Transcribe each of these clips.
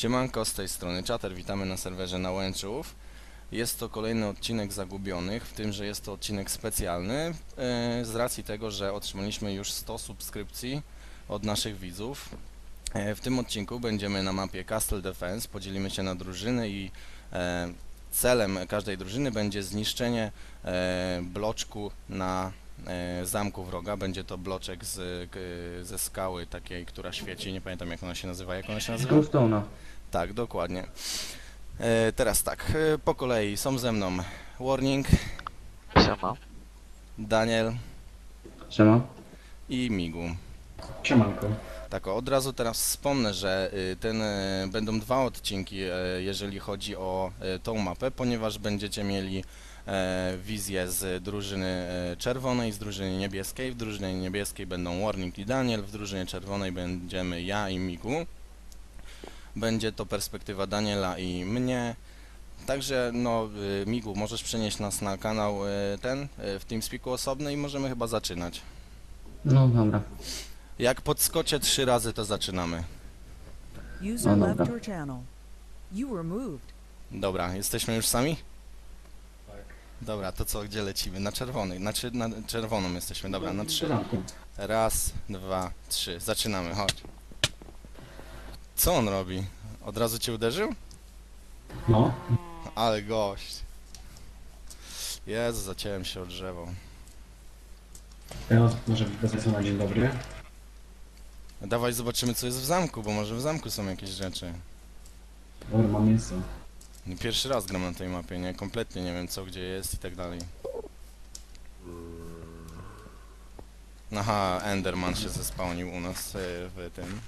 Siemanko, z tej strony Czater, witamy na serwerze na Łęczów. Jest to kolejny odcinek Zagubionych, w tym, że jest to odcinek specjalny e, z racji tego, że otrzymaliśmy już 100 subskrypcji od naszych widzów. E, w tym odcinku będziemy na mapie Castle Defense, podzielimy się na drużyny i e, celem każdej drużyny będzie zniszczenie bloczku na zamku wroga. Będzie to bloczek z, ze skały takiej, która świeci, nie pamiętam jak ona się nazywa. Jak ona się nazywa? Glowstone'a. Tak, dokładnie. E, teraz tak, e, po kolei są ze mną Warning, Siema. Daniel Siema. i Migu. Siemanko. Tak, od razu teraz wspomnę, że y, ten, y, będą dwa odcinki, y, jeżeli chodzi o tą mapę, ponieważ będziecie mieli e, wizję z drużyny e, czerwonej, z drużyny niebieskiej. W drużynie niebieskiej będą Warning i Daniel, w drużynie czerwonej będziemy ja i Migu. Będzie to perspektywa Daniela i mnie. Także, no, y, Migu, możesz przenieść nas na kanał y, ten, y, w TeamSpeaku osobny i możemy chyba zaczynać. No dobra. Jak podskoczę trzy razy, to zaczynamy. User No left dobra. your channel. You were moved. Dobra, jesteśmy już sami? Dobra, to co, gdzie lecimy? Na czerwony, znaczy na czerwoną jesteśmy, dobra, na trzy. Raz, dwa, trzy, zaczynamy, chodź. Co on robi? Od razu cię uderzył? No. Ale gość. Jezu, zaciąłem się o drzewo. Teraz może wezmę na dzień dobry. Dawaj zobaczymy co jest w zamku, bo może w zamku są jakieś rzeczy. Dobra, mam miejsce. Pierwszy raz gram na tej mapie, nie? Kompletnie nie wiem co, gdzie jest i tak dalej. Aha, Enderman się zespałnił u nas e, w tym.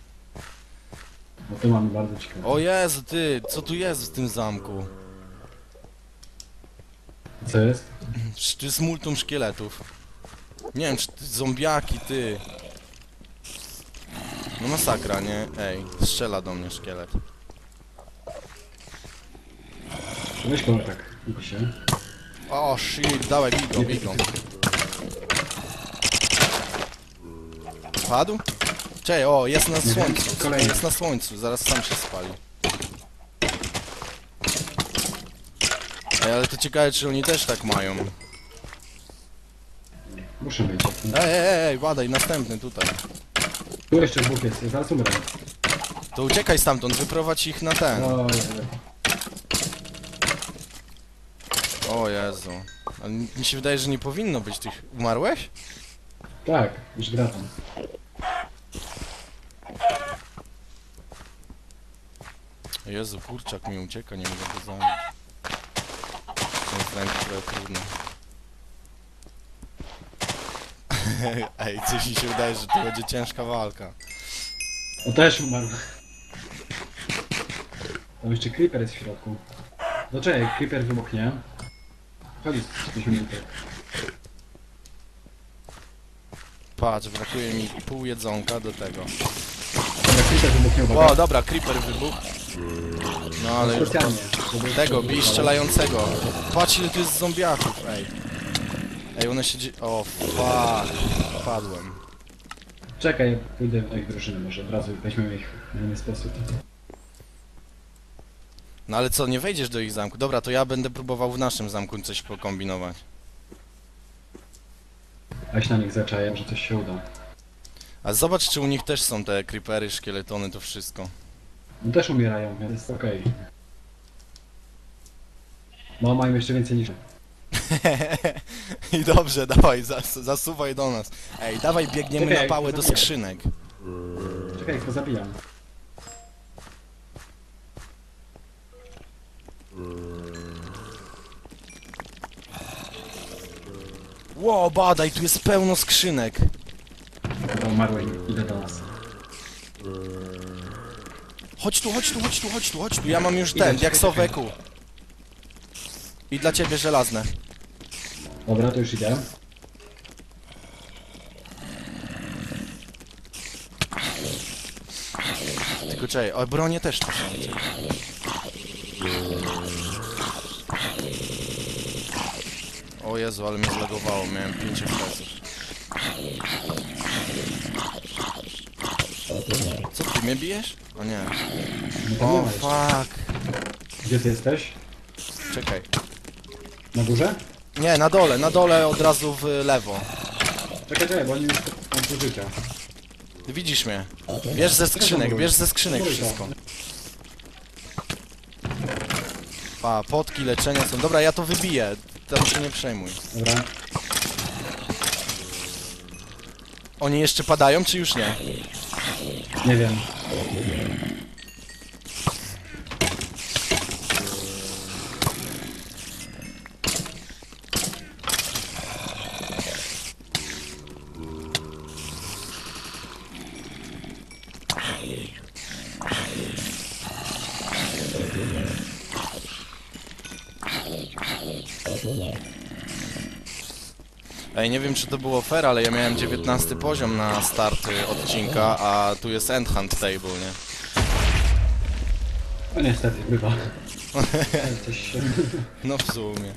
Bo to mamy bardzo ciekawe. O Jezu, ty, co tu jest w tym zamku? Co jest? Przecież Tu jest multum szkieletów. Nie wiem, czy ty, zombiaki, ty. No masakra, nie? Ej, strzela do mnie szkielet. Weź go tak. Idzie się. O, shit, dawaj, bij go, bij go. Padł? Czekaj, o, jest na słońcu. Kolejny. Jest na słońcu, zaraz sam się spali. Ej, ale to ciekawe, czy oni też tak mają. Muszę być. Ej, ej, ej, badaj, następny tutaj. Tu jeszcze dwóch jest, zaraz umrę. To uciekaj stamtąd, wyprowadź ich na ten. O, O Jezu. Ale mi się wydaje, że nie powinno być tych... Umarłeś? tak, już wracam. Jezu, kurczak mi ucieka, nie mogę go zabić. To jest ręki trochę trudne. Ej, coś mi się wydaje, że to będzie ciężka walka. O, też umarł. Tam jeszcze creeper jest w środku. No czekaj, creeper wybuchnie. Chodź, coś minutek. Patrz, brakuje mi pół jedzonka do tego. Dobra, creeper wybuchnie, O, dobra, creeper wybuchł. No ale już... Specjalnie. Tego, bij strzelającego. Patrz ile tu jest zombiaków, ej. Ej, one się dzie... O, fuck. Padłem. Czekaj, pójdę do ich drużyny, może od razu weźmiemy ich na inny sposób. No ale co, nie wejdziesz do ich zamku? Dobra, to ja będę próbował w naszym zamku coś pokombinować. A się na nich zaczaję, że coś się uda. A zobacz, czy u nich też są te creepery, szkieletony, to wszystko. Też umierają, więc jest okej. No, mają jeszcze więcej niż... I dobrze, dawaj, zas zasuwaj do nas. Ej, dawaj, biegniemy Czekaj, na pałę do zabijaj. skrzynek. Czekaj, ich pozabijam. Ło, badaj, tu jest pełno skrzynek. Dobra, umarłem, idę do nas. Chodź tu, chodź tu, chodź tu, chodź tu, chodź tu. Ja mam już Idę, ten, czekaj, diaksowe czekaj. kół. I dla ciebie żelazne. Dobra, to już idę. Tylko czekaj, o, bronie też tu są. czekaj. O Jezu, ale mnie zlagowało, miałem 5 FPS-ów. Co, ty mnie bijesz? O nie. O fuck. Gdzie ty jesteś? Czekaj. Na górze? Nie, na dole, na dole od razu w lewo. Czekaj, czekaj, bo oni już mam tu życia. Widzisz mnie. Bierz ze skrzynek, bierz ze skrzynek wszystko. Pa, potki, leczenia są. Dobra, ja to wybiję. Tam się nie przejmuj. Dobra. Oni jeszcze padają, czy już nie? Nie wiem. Yeah. Ej, nie wiem czy to było fair, ale ja miałem 19 poziom na start y, odcinka, a tu jest End Hunt Table, nie? No niestety, bywa. Coś się... No w sumie.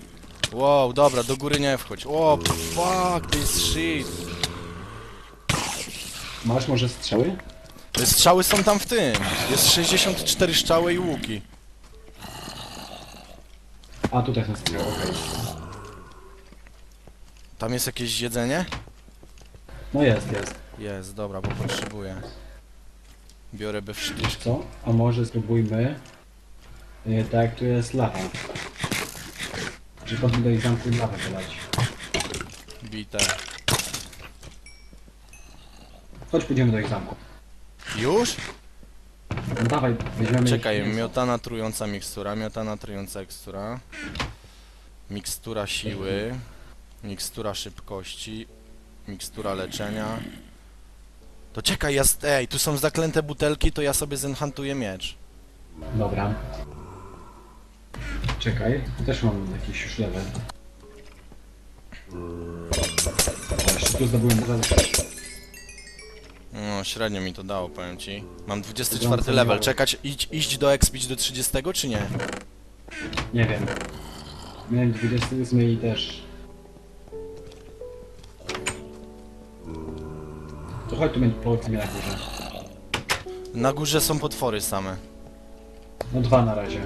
Wow, dobra, do góry nie wchodź. Wow, fuck, this shit. Masz może strzały? Strzały są tam w tym. Jest 64 strzały i łuki. A, tutaj są strzały, okej. Tam jest jakieś jedzenie? No jest, jest. Jest, dobra, bo potrzebuję. Biorę be wsztyszki. Co? A może spróbujmy... e, Tak jak tu jest lawa. Czy potem do ich zamku lawę wylać. Bite. Chodź pójdziemy do ich zamku. Już? No dawaj, weźmiemy Czekaj, ich miotana trująca mikstura, miotana trująca mikstura. Mikstura siły. Mikstura szybkości. Mikstura leczenia. To czekaj, ja... z- Ej, tu są zaklęte butelki, to ja sobie zenchantuję miecz. Dobra. Czekaj, też mam jakiś już level. O, jeszcze tu zdobyłem. No, średnio mi to dało, powiem ci. Mam 24 Wygląda level. Czekać, idź, iść do expić do 30, czy nie? Nie wiem. Miałem 28 i też. To chodź tu będzie po mnie na górze. Na górze są potwory same. No dwa na razie.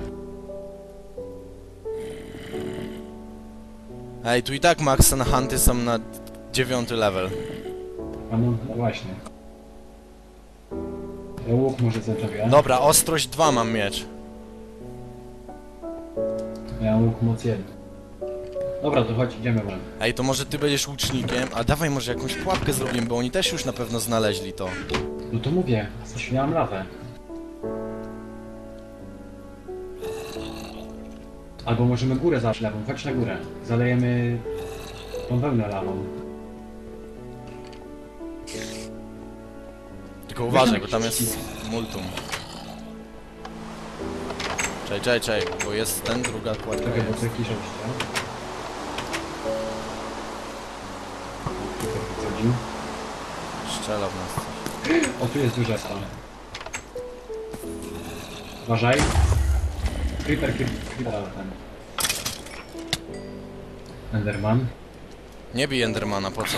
Ej, tu i tak max na hunty są na 9 level. A no, no właśnie. Ja łuk może zaczepię. Dobra, ostrość 2 mam miecz. Ja mam łuk moc jeden. Dobra, to chodź, idziemy wam. Ej, to może ty będziesz łucznikiem, a dawaj może jakąś pułapkę zrobimy, bo oni też już na pewno znaleźli to. No to mówię, zaśmiałam lawę. Albo możemy górę zalać lawą, chodź na górę. Zalejemy tą wełnę lawą. Tylko uważaj, bo tam jest multum. Czekaj, czekaj, czekaj, bo jest ten, druga kładka Czekaj, bo jest. to jakiś oście. Strzela w nas. O, tu jest duże stan. Uważaj. Creeper, creeper, creeper, ten. Enderman. Nie bij Endermana, po co?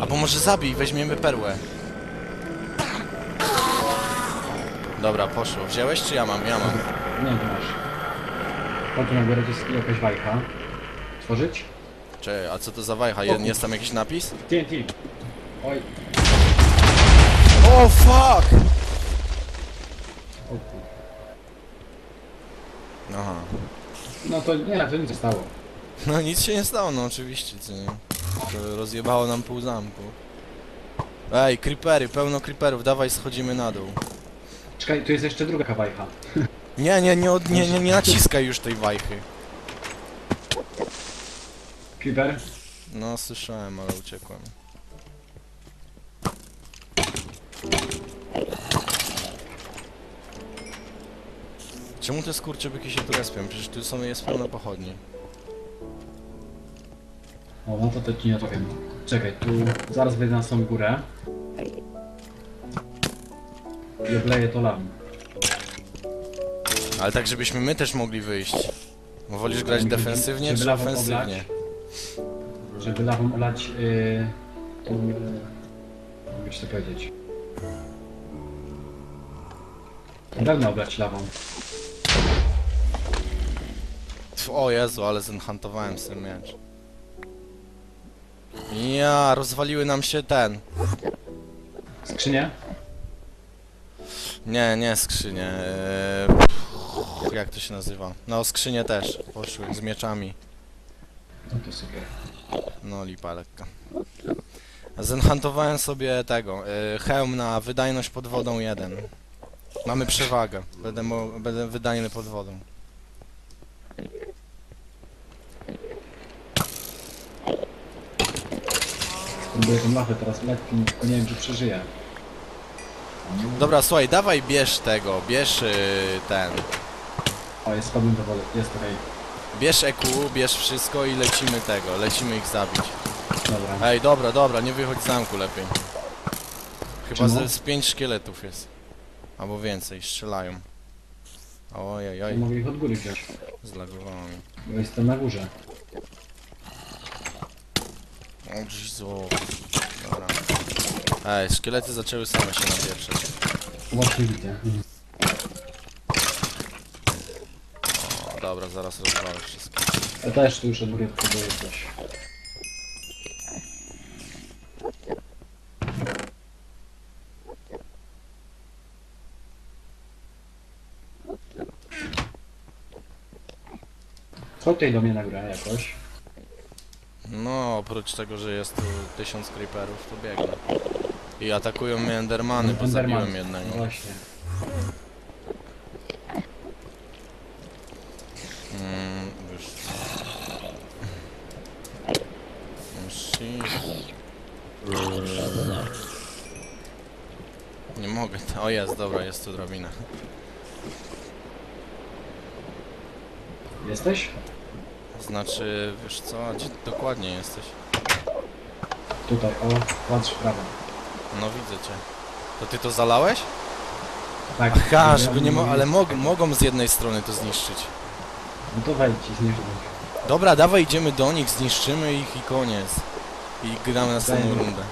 Albo może zabij, weźmiemy perłę. Dobra, poszło. Wziąłeś czy ja mam? Ja mam. Nie, to masz. Chodź tu na górę, to jest jakaś wajcha. Tworzyć? Czekaj, a co to za wajcha? Je- Jest tam jakiś napis? TNT. Oj. O fuck! Aha. No to nie, to nic nie stało. No nic się nie stało, no oczywiście, co nie. To rozjebało nam pół zamku. Ej, creepery, pełno creeperów, dawaj schodzimy na dół. Czekaj, tu jest jeszcze druga wajcha. Nie, nie, nie, od- nie, nie, nie naciskaj już tej wajchy. Creeper. No słyszałem, ale uciekłem. Czemu te skurczybyki się tu respią? Przecież tu są, jest pełno pochodni. O, no to to ci nie powiem. Czekaj, tu zaraz wyjdę na samą górę. I obleję to lawą. Ale tak, żebyśmy my też mogli wyjść. Bo wolisz grać defensywnie czy lawą ofensywnie? oblać? Żeby lawą olać yy, tą... Yy, to powiedzieć. Dawno obrać lawą. O Jezu, ale zenchantowałem sobie miecz. Ja, rozwaliły nam się ten. Skrzynie? Nie, nie skrzynie. eee, Jak to się nazywa? No, skrzynie też poszły z mieczami. No to super. No, lipa lekka. Zenchantowałem sobie tego, e, hełm na wydajność pod wodą 1. Mamy przewagę. Będę, mo- będę wydajny pod wodą. Próbuję tą lawę teraz lekki, tylko nie wiem czy przeżyję. Dobra, słuchaj, dawaj bierz tego, bierz y, ten. O, jest spadłem do wody, jest okej. Bierz EQ, bierz wszystko i lecimy tego, lecimy ich zabić. Dobra. Ej, dobra, dobra, nie wychodź z zamku lepiej. Chyba Czemu? z, z pięć szkieletów jest. Albo więcej, strzelają. Ojej, oj, mogę ich od góry wziąć, zlagowało mi. bo jestem na górze. O Jezu. Dobra. Ej, szkielety zaczęły same się napieprzeć. Widzę. O, dobra, zaraz rozwalę wszystko. Ja też tu już od góry próbuję coś. Co tutaj do mnie na górę jakoś? No, oprócz tego, że jest tu tysiąc creeperów, to biegnę. I atakują mnie endermany, bo Enderman. zabiłem jednego. Właśnie. Mm, już. Musi. Nie mogę. O jest, dobra, jest tu drabina. Jesteś? Znaczy, wiesz co, gdzie dokładnie jesteś? Tutaj, o, patrz w prawo. No widzę cię. To ty to zalałeś? Tak. Aha, żeby nie mo- mówię- ale mog mogą z jednej strony to zniszczyć. No to wejdź i zniszcz. Dobra, dawaj idziemy do nich, zniszczymy ich i koniec. I gramy następną Dajmy. rundę.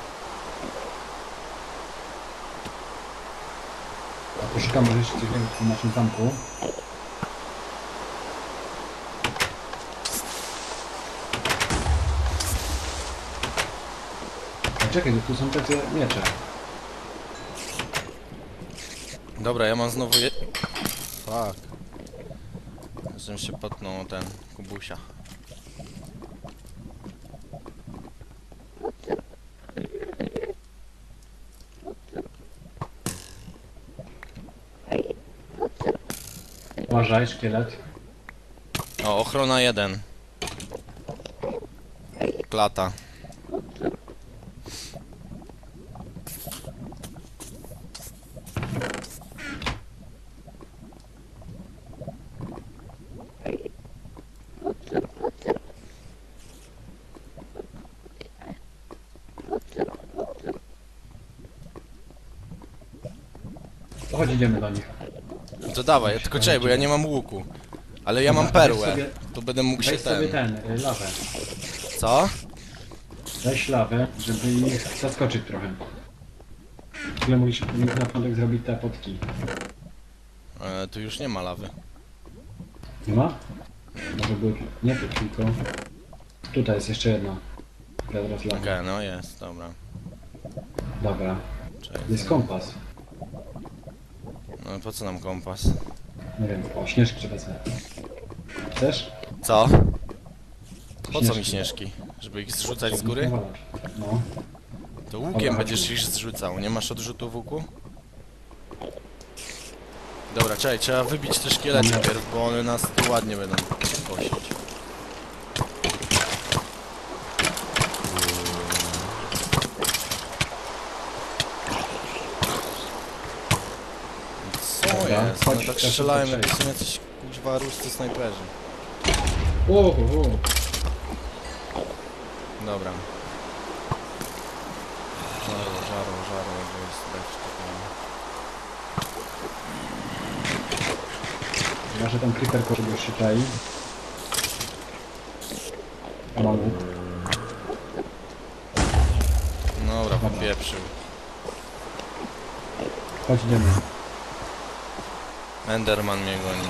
Poszukam może jeszcze czegoś w naszym zamku. Czekaj, tu są takie miecze. Dobra, ja mam znowu je... Fuck. Żebym się o ten kubusia. Uważaj, szkielet. O, ochrona 1. Klata. To chodź, idziemy do nich. No to dawaj, tylko czekaj, bo ja nie mam łuku. Ale ja mam perłę. Weź sobie, To będę mógł się weź sobie ten... ten, y, lawę. Co? Weź lawę, żeby ich zaskoczyć trochę. W ogóle powinien na początek zrobić te potki. E, tu już nie ma lawy. Nie ma? Może były... Nie tu, tylko... Tutaj jest jeszcze jedna. Teraz Okej, lawa. no jest, dobra. Dobra. Czekaj. Jest kompas. No po co nam kompas? Nie wiem, o śnieżki wezmę. Chcesz? Co? Po co mi Śnieżki. Żeby ich zrzucać z góry? No. To łukiem Dobra, będziesz ich zrzucał, nie masz odrzutu w łuku? Dobra, czekaj, trzeba wybić te szkielety bo one nas tu ładnie będą kosić. Co Dobra, jest? chodź, No tak teraz strzelają tutaj jak są jacyś kuźwa ruscy snajperzy. O, o, o. Dobra. Żaro, żaro, żaro, bo jest tutaj. Ja, że tam creeper kogoś się czai. A mam łuk. Dobra, Dobra. popieprzył. Chodź, idziemy. Enderman mnie goni.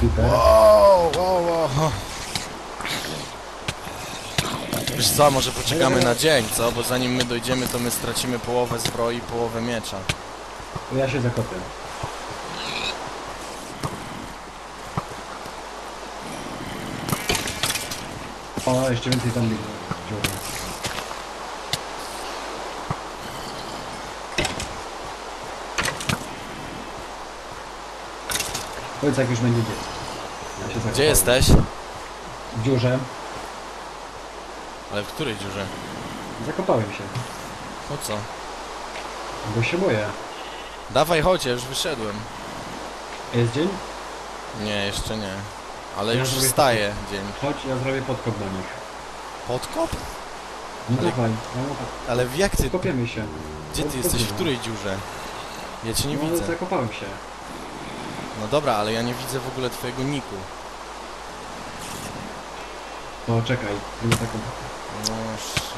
Creeper. Wow, wow, wow. Wiesz co, może poczekamy na dzień, co? Bo zanim my dojdziemy, to my stracimy połowę zbroi i połowę miecza. To ja się zakopię. O, jeszcze więcej zombie Powiedz jak już będzie dzień. Ja się Gdzie zakopałem. jesteś? W dziurze. Ale w której dziurze? Zakopałem się. Po co? Bo się boję. Dawaj, chodź, ja już wyszedłem. Jest dzień? Nie, jeszcze nie. Ale Ja już zrobię wstaje dzień. Chodź, ja zrobię podkop dla nich. Podkop? No Ale- dawaj, ja mówię, Ale w jak ty... kopiemy się. Gdzie ty jesteś? W której dziurze? Ja cię nie no, widzę. zakopałem się. No dobra, ale ja nie widzę w ogóle twojego niku. To czekaj, będę taką... No, sz-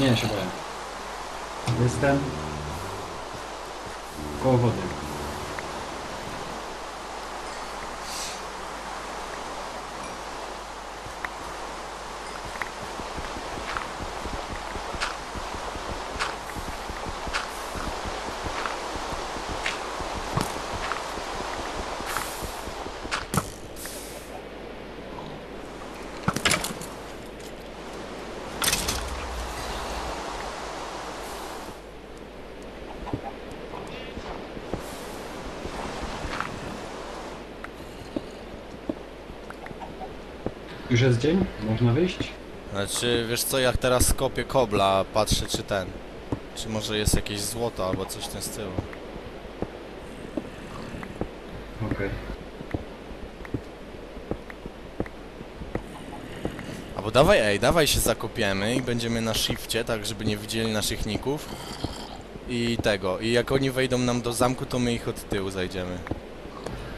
Nie, się boję. Jestem... Koło wody. Już jest dzień? Można wyjść? Znaczy, wiesz co, jak teraz kopię kobla, patrzę czy ten... Czy może jest jakieś złoto albo coś w tym stylu. Okej. Albo dawaj, ej, dawaj się zakopiemy i będziemy na shifcie, tak żeby nie widzieli naszych ników. I tego, i jak oni wejdą nam do zamku, to my ich od tyłu zajdziemy.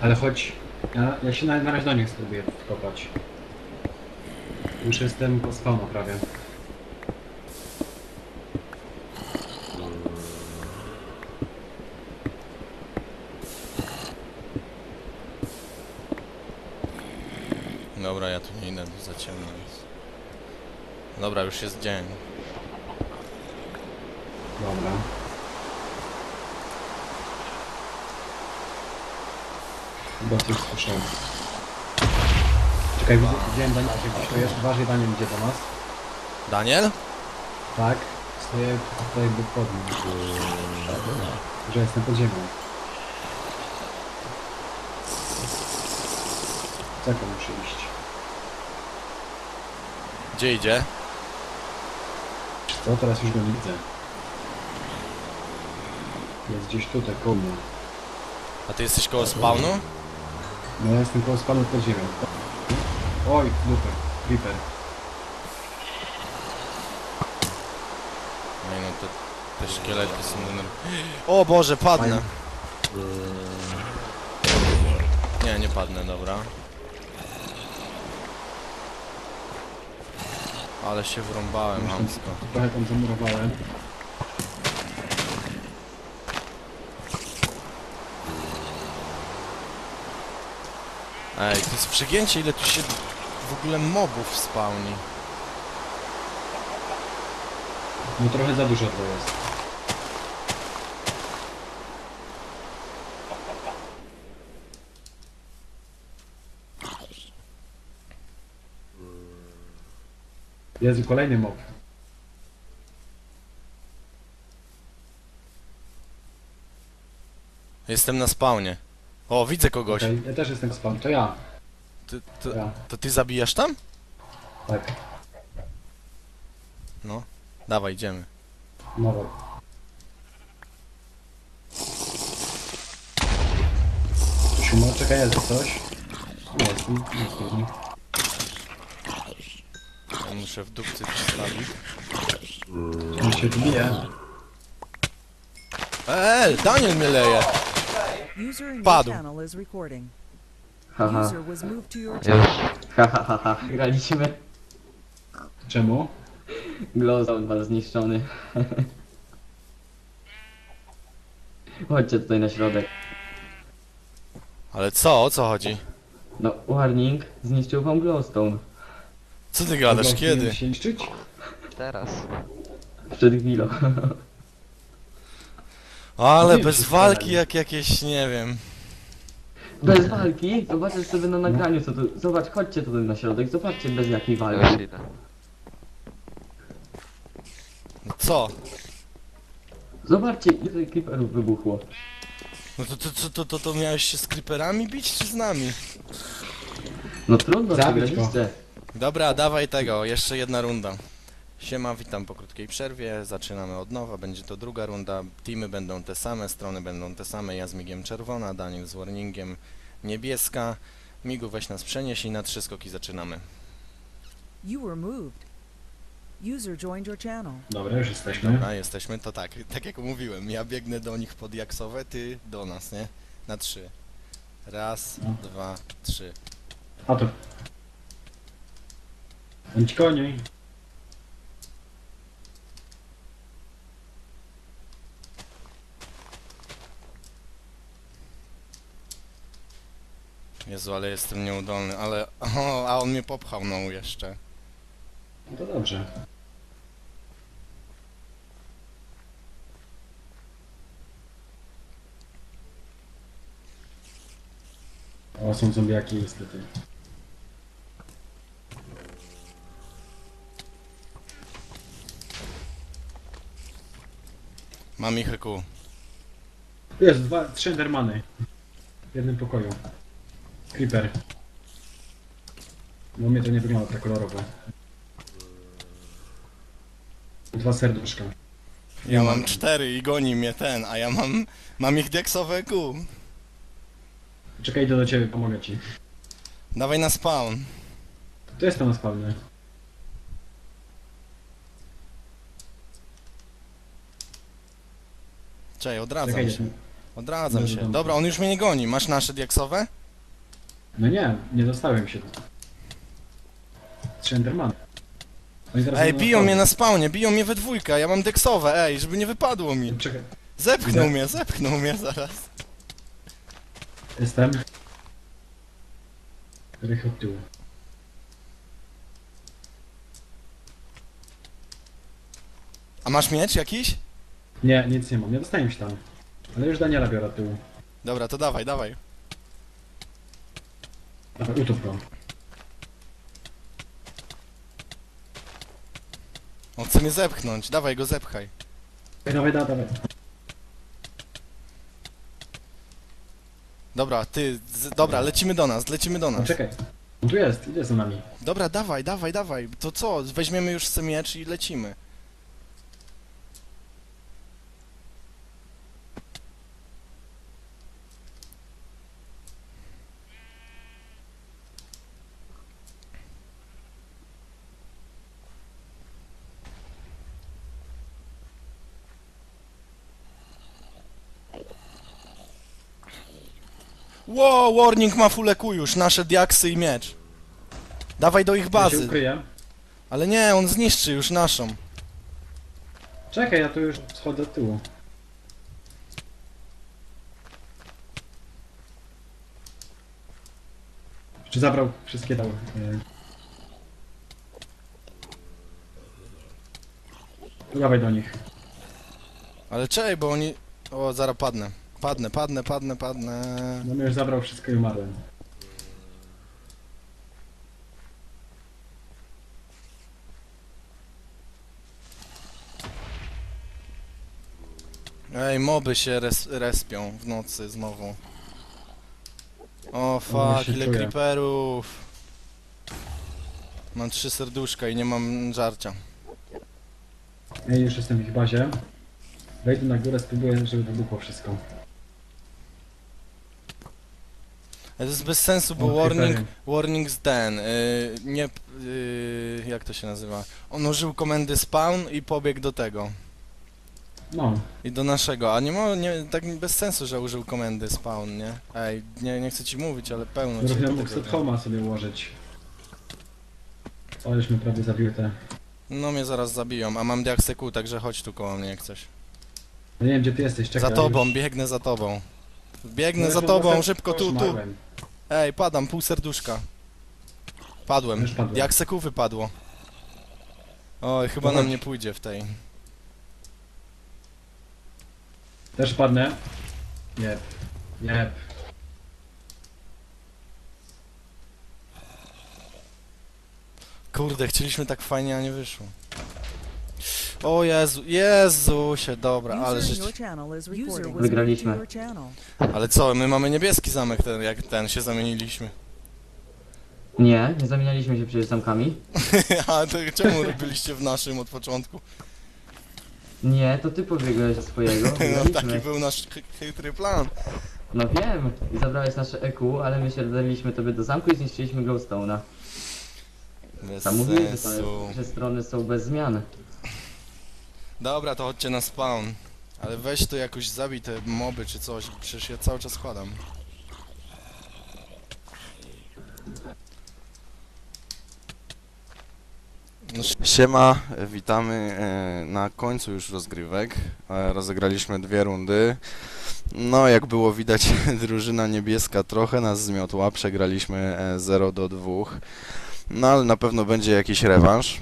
Ale chodź... Ja, ja się na, na razie do nich spróbuję wkopać. Już jestem po spawnu prawie. Dobra, ja tu nie idę, za ciemno jest. Dobra, już jest dzień. Dobra. Chyba coś słyszałem. Czekaj, widzę- widziałem Daniel, gdzieś to jest. Uważaj, Daniel idzie do nas. Daniel? Tak, stoję tutaj jakby pod nim. Że jestem pod ziemią. Czekaj, muszę iść. Gdzie idzie? Co? Teraz już go nie widzę. Jest gdzieś tutaj, koło mnie. A ty jesteś koło spawnu? No ja jestem koło spanu pod ziemią. Oj, dupę, creeper. No i no to te szkielety są denerw... O Boże, padnę! Nie, nie padnę, dobra. Ale się wrąbałem hamsko. Trochę tam zamurowałem. Ej, to jest przegięcie ile tu się w ogóle mobów spawni. No trochę za dużo to jest. Jezu, kolejny mob. Jestem na spawnie. O, widzę kogoś. Okej, ja też jestem spam. To ja. Ty, to, Ja. to ty zabijasz tam? Tak. No. Dawaj, idziemy. Dobra. Siuma, czekaj, jest coś. Nie jestem. Ja muszę w dupcy wstawić. On się tu bije. Eee, Daniel mnie leje! User in your Padł. channel is recording. Haha. User was moved to your Już. channel. Ha, ha, ha, ha. Graliśmy. Czemu? Glowzone was zniszczony. Chodźcie tutaj na środek. Ale co? O co chodzi? No, warning, zniszczył wam glowstone. Co ty gadasz? Kiedy? się niszczyć? Teraz. Przed chwilą. Ale bez walki jak jakieś, nie wiem. Bez walki? Zobaczysz sobie na nagraniu co tu... Zobacz, chodźcie tutaj na środek, zobaczcie bez jakiej Już walki. idę. No co? Zobaczcie ile creeperów wybuchło. No to, to, to, to, to, to miałeś się z creeperami bić czy z nami? No trudno, Zabić przegraliście. Dobra, dawaj tego, jeszcze jedna runda. Siema, witam po krótkiej przerwie, zaczynamy od nowa, będzie to druga runda, teamy będą te same, strony będą te same, ja z migiem czerwona, Daniel z warningiem niebieska. Migu weź nas przenieś i na trzy skoki zaczynamy. You were moved. User joined your channel. Dobra, już jesteśmy. Dobra, jesteśmy, to tak, tak jak mówiłem, ja biegnę do nich pod jaksowe, ty do nas, nie? Na trzy. Raz, No. dwa, trzy. A to. Bądź koniej. Jezu, ale jestem nieudolny, ale... O, a on mnie popchał, no jeszcze. No to dobrze. O, są zombiaki niestety. Mam ich EQ. Jest, dwa, trzy endermany. W jednym pokoju. Creeper. No mnie to nie wygląda tak kolorowo. Dwa serduszka. Ja mam cztery i goni mnie ten, a ja mam... Mam ich deksowe EQ. Czekaj, idę do ciebie, pomogę ci. Dawaj na spawn. To jest tam na spawnie. Czekaj, odradzam Czekaj, się. Odradzam Idę do się. Dobra, on już mnie nie goni. Masz nasze diaksowe? No nie, nie dostałem się. Trzy endermany. Oni zaraz Ej, będą biją mnie na spawnie, biją mnie we dwójkę, ja mam deksowe, ej, żeby nie wypadło mi. Czekaj, Zepchnął mnie, zepchnął mnie zaraz. jestem. Rych od tyłu. A masz miecz jakiś? Nie, nic nie mam, nie dostałem się tam. Ale już Daniela biorę od tyłu. Dobra, to dawaj, dawaj. Dawaj, utup go. On chce mnie zepchnąć, dawaj go zepchaj. Dawaj, dawaj, dawaj. Dobra, ty, z, dobra, lecimy do nas, lecimy do No nas. czekaj. On tu jest, idzie za nami. Dobra, dawaj, dawaj, dawaj. To co, weźmiemy już sobie miecz i lecimy. Wow, Warning ma full EQ już, nasze diaksy i miecz. Dawaj do ich Ja się bazy. ukryję. Ale nie, on zniszczy już naszą. Czekaj, ja tu już schodzę od tyłu. Czy zabrał wszystkie dał? e. Dawaj do nich. Ale czekaj, bo oni... O, zaraz padnę. Padnę, padnę, padnę, padnę. No mnie już zabrał wszystko i umarłem. Ej, moby się res, respią w nocy znowu. O O, fuck, się ile czuję. creeperów. Mam trzy serduszka i nie mam żarcia. Ja już jestem w ich bazie. Wejdę na górę, spróbuję, żeby wybuchło wszystko. Ale to jest bez sensu, bo warning, warning z ten, yy, nie, yy, jak to się nazywa? On użył komendy spawn i pobiegł do tego. No, I do naszego, a nie ma, nie, tak bez sensu, że użył komendy spawn, nie? Ej, nie, nie chcę ci mówić, ale pełno cię równie mógł tego set homa sobie ułożyć. O, już mnie prawie zabiły te. No mnie zaraz zabiją, a mam diakseku, także chodź tu koło mnie jak coś. No nie wiem gdzie ty jesteś, czekaj. Za tobą, biegnę za tobą. Biegnę za tobą, szybko, tu, tu. Ej, padam, pół serduszka. Padłem. Już padłem. Jak seku wypadło. Oj, chyba No nam nie pójdzie w tej. Też padnę. Nie. Nie. Kurde, chcieliśmy tak fajnie, a nie wyszło. O Jezu, Jezusie, dobra, ale życie. Wygraliśmy. Ale co, my mamy niebieski zamek, ten, jak ten się zamieniliśmy. Nie, nie zamienialiśmy się przecież zamkami. a to czemu byliście w naszym od początku? Nie, to ty pobiegłeś ze swojego. No taki Wygraliśmy. był nasz chy- chytry plan. No wiem. I zabrałeś nasze EQ, ale my się daliśmy tobie do zamku i zniszczyliśmy glowstone'a. Bez Tam mówiłeś, że, sensu. to- że strony są bez zmian. Dobra, to chodźcie na spawn. Ale weź to jakoś zabij te moby czy coś, przecież ja cały czas chładam. No, Siema, witamy e, na końcu już rozgrywek. E, Rozegraliśmy dwie rundy. No, jak było widać, drużyna niebieska trochę nas zmiotła. Przegraliśmy e, 0 do 2. No, ale na pewno będzie jakiś rewanż.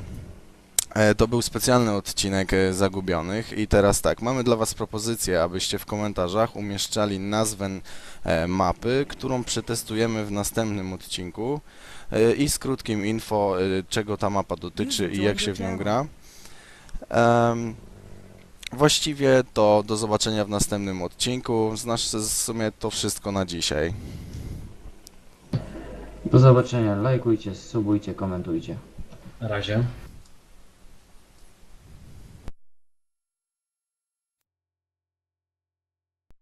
E, To był specjalny odcinek e, Zagubionych i teraz tak, mamy dla Was propozycję, abyście w komentarzach umieszczali nazwę e, mapy, którą przetestujemy w następnym odcinku i z krótkim info, czego ta mapa dotyczy i jak się w nią gra. Właściwie to do zobaczenia w następnym odcinku. Znasz w sumie to wszystko na dzisiaj. Do zobaczenia. Lajkujcie, subujcie, komentujcie. Na razie.